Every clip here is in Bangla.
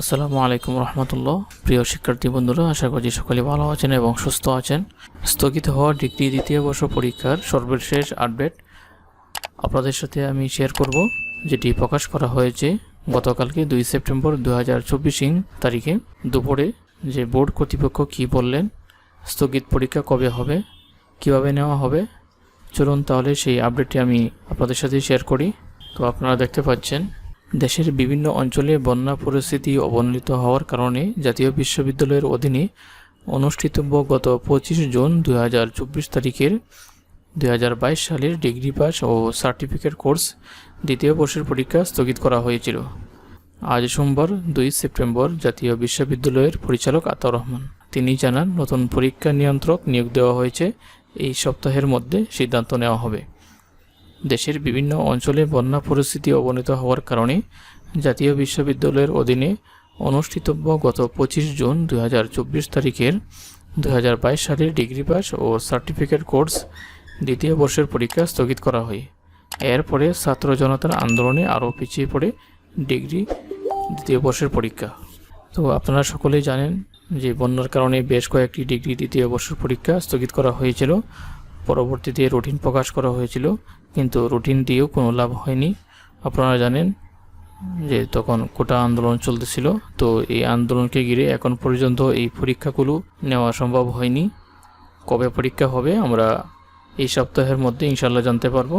আসসালামু আলাইকুম রহমতুল্লাহ। প্রিয় শিক্ষার্থী বন্ধুরা, আশা করছি সকলে ভালো আছেন এবং সুস্থ আছেন। স্থগিত হওয়া ডিগ্রি দ্বিতীয় বর্ষ পরীক্ষার সর্বশেষ আপডেট আপনাদের সাথে আমি শেয়ার করব, যেটি প্রকাশ করা হয়েছে গতকালকে দুই সেপ্টেম্বর দু হাজার চব্বিশ তারিখে। দুপুরে যে বোর্ড কর্তৃপক্ষ কী বললেন, স্থগিত পরীক্ষা কবে হবে, কীভাবে নেওয়া হবে, চলুন তাহলে সেই আপডেটটি আমি আপনাদের সাথে শেয়ার করি। তো আপনারা দেখতে পাচ্ছেন দেশের বিভিন্ন অঞ্চলে বন্যা পরিস্থিতি অবনমিত হওয়ার কারণে জাতীয় বিশ্ববিদ্যালয়ের অধীনে অনুষ্ঠিতব্য গত পঁচিশ জুন দুই হাজার চব্বিশ তারিখের দুই হাজার বাইশ সালের ডিগ্রি পাস ও সার্টিফিকেট কোর্স দ্বিতীয় বর্ষের পরীক্ষা স্থগিত করা হয়েছিল। আজ সোমবার দুই সেপ্টেম্বর জাতীয় বিশ্ববিদ্যালয়ের পরিচালক আতাউর রহমান। তিনি জানান, নতুন পরীক্ষা নিয়ন্ত্রক নিয়োগ দেওয়া হয়েছে। এই সপ্তাহের মধ্যে সিদ্ধান্ত নেওয়া হবে। দেশের বিভিন্ন অঞ্চলে বন্যা পরিস্থিতি অবনীত হওয়ার কারণে জাতীয় বিশ্ববিদ্যালয়ের অধীনে অনুষ্ঠিতব্য গত পঁচিশ জুন দুই হাজার চব্বিশ তারিখের দুই হাজার বাইশ সালের ডিগ্রি পাস ও সার্টিফিকেট কোর্স দ্বিতীয় বর্ষের পরীক্ষা স্থগিত করা হয়। এরপরে ছাত্র জনতার আন্দোলনে আরও পিছিয়ে পড়ে ডিগ্রি দ্বিতীয় বর্ষের পরীক্ষা। তো আপনারা সকলেই জানেন যে বন্যার কারণে বেশ কয়েকটি ডিগ্রি দ্বিতীয় বর্ষের পরীক্ষা স্থগিত করা হয়েছিল। পরবর্তীতে রুটিন প্রকাশ করা হয়েছিল, কিন্তু রুটিন দিয়েও কোনো লাভ হয়নি। আপনারা জানেন যে তখন কোটা আন্দোলন চলতেছিল, তো এই আন্দোলনকে ঘিরে এখন পর্যন্ত এই পরীক্ষাগুলো নেওয়া সম্ভব হয়নি। কবে পরীক্ষা হবে আমরা এই সপ্তাহের মধ্যে ইনশাল্লাহ জানতে পারব।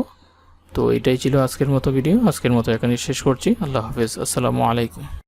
তো এটাই ছিল আজকের মতো ভিডিও আজকের মতো এখানে শেষ করছি। আল্লাহ হাফেজ। আসসালামু আলাইকুম।